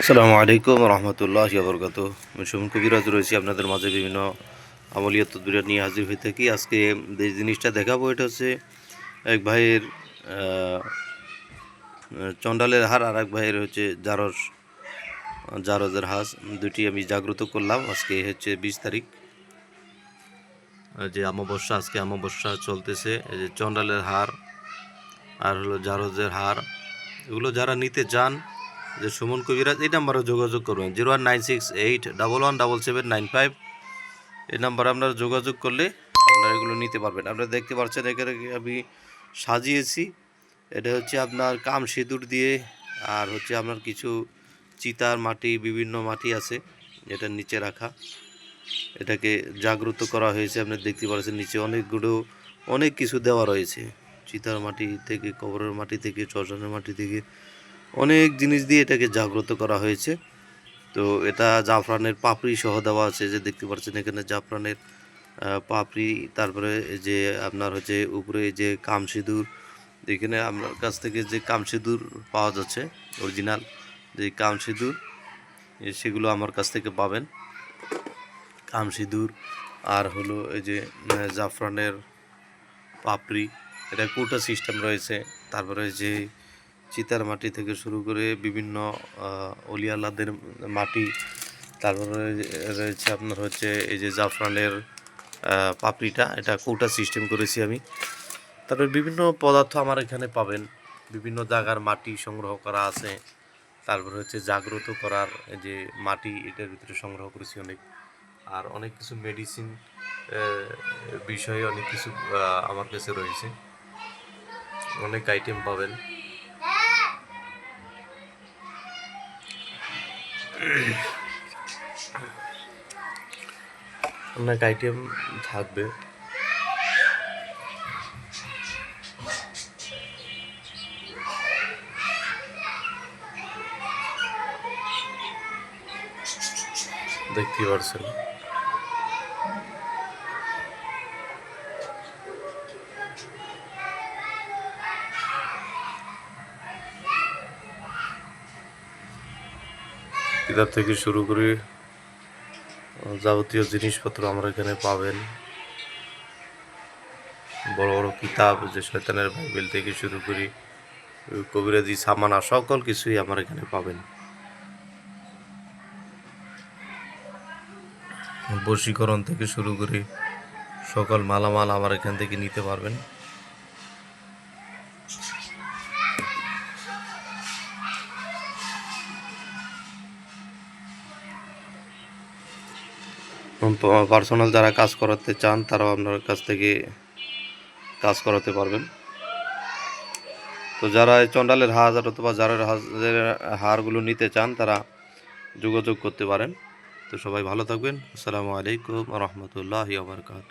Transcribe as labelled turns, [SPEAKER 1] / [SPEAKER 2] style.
[SPEAKER 1] আসসালামু আলাইকুম রহমতুল্লাহ আমি সুমন কবিরাজ রয়েছি আপনাদের মাঝে বিভিন্ন আমলিয়াত তদবিরাত নিয়ে হাজির হয়ে থাকি। আজকে যে জিনিসটা দেখাবো এটা হচ্ছে এক ভাইয়ের আহ, চন্ডালের হার আর এক ভাইয়ের হচ্ছে জারস জারজের হাঁস। দুটি আমি জাগ্রত করলাম। আজকে হচ্ছে বিশ তারিখ। যে অমাবস্যা আজকে অমাবস্যা চলতেছে। যে চন্ডালের হার আর হলো জারজের হার। এগুলো যারা নিতে চান যে সুমন কবিরাজ, এই নাম্বারে যোগাযোগ করবেন। Zero one nine six eight double one double seven nine five. এই নাম্বারে আপনারা যোগাযোগ করলে আপনারা এগুলো নিতে পারবেন। আপনারা দেখতে পাচ্ছেন, এখানে আমি সাজিয়েছি। এটা হচ্ছে আপনার কাম সিঁদুর দিয়ে, আর হচ্ছে আপনার কিছু চিতার মাটি, বিভিন্ন মাটি আছে এটার নিচে রাখা। এটাকে জাগ্রত করা হয়েছে, আপনি দেখতে পাচ্ছেন, নিচে অনেকগুলো, অনেক কিছু দেওয়া রয়েছে। চিতার মাটি থেকে, কবরের মাটি থেকে শ্মশানের মাটি থেকে। অনেক জিনিস দিয়ে এটাকে জাগ্রত করা হয়েছে। তো এটা জাফরানের পাপড়ি সহ দেওয়া আছে, যে দেখতে পাচ্ছেন এখানে জাফরানের পাপড়ি, তারপরে যে আপনার হচ্ছে উপরে যে কাম সিঁদুর এখানে আপনার কাছ থেকে যে কাম সিঁদুর পাওয়া যাচ্ছে, অরিজিনাল যে কাম সিঁদুর সেগুলো আমার কাছ থেকে পাবেন। কাম সিঁদুর আর হলো এই যে জাফরানের পাপড়ি, এটা কোটা সিস্টেম রয়েছে, তারপরে যে চিতার মাটি থেকে শুরু করে বিভিন্ন অলিয়ালাদের মাটি, তারপরে রয়েছে আপনার হচ্ছে এই যে জাফরানের পাপড়িটা, এটা কৌটা সিস্টেম করেছি আমি। তারপরে বিভিন্ন পদার্থ আমার এখানে পাবেন। বিভিন্ন জায়গার মাটি সংগ্রহ করা আছে। তারপরে হচ্ছে জাগ্রত করার যে মাটি, এটার ভিতরে সংগ্রহ করেছি অনেক। আর অনেক কিছু মেডিসিন বিষয়ে অনেক কিছু আমার কাছে রয়েছে। অনেক আইটেম পাবেন। অনেক আইটেম থাকবে। দেখতে পারছেন। কিতাব থেকে শুরু করে যাবতীয় জিনিসপত্র আমরা এখানে পাবেন। বড় বড় কিতাব, যে শয়তানের বাইবেল থেকে শুরু করি, কবিরাজি, সামানা, সকল কিছুই আমার এখানে পাবেন। বশীকরণ থেকে শুরু করে সকল মালামাল আমার এখান থেকে নিতে পারবেন। পার্সোনাল যারা কাজ করাতে চান, তারাও আপনার কাছ থেকে কাজ করাতে পারবেন। তো যারা এই চন্ডালের হাজার অথবা জারের হাজারের হারগুলো নিতে চান, তারা যোগাযোগ করতে পারেন। তো সবাই ভালো থাকবেন। আসসালামু আলাইকুম রহমতুল্লাহ বারকাত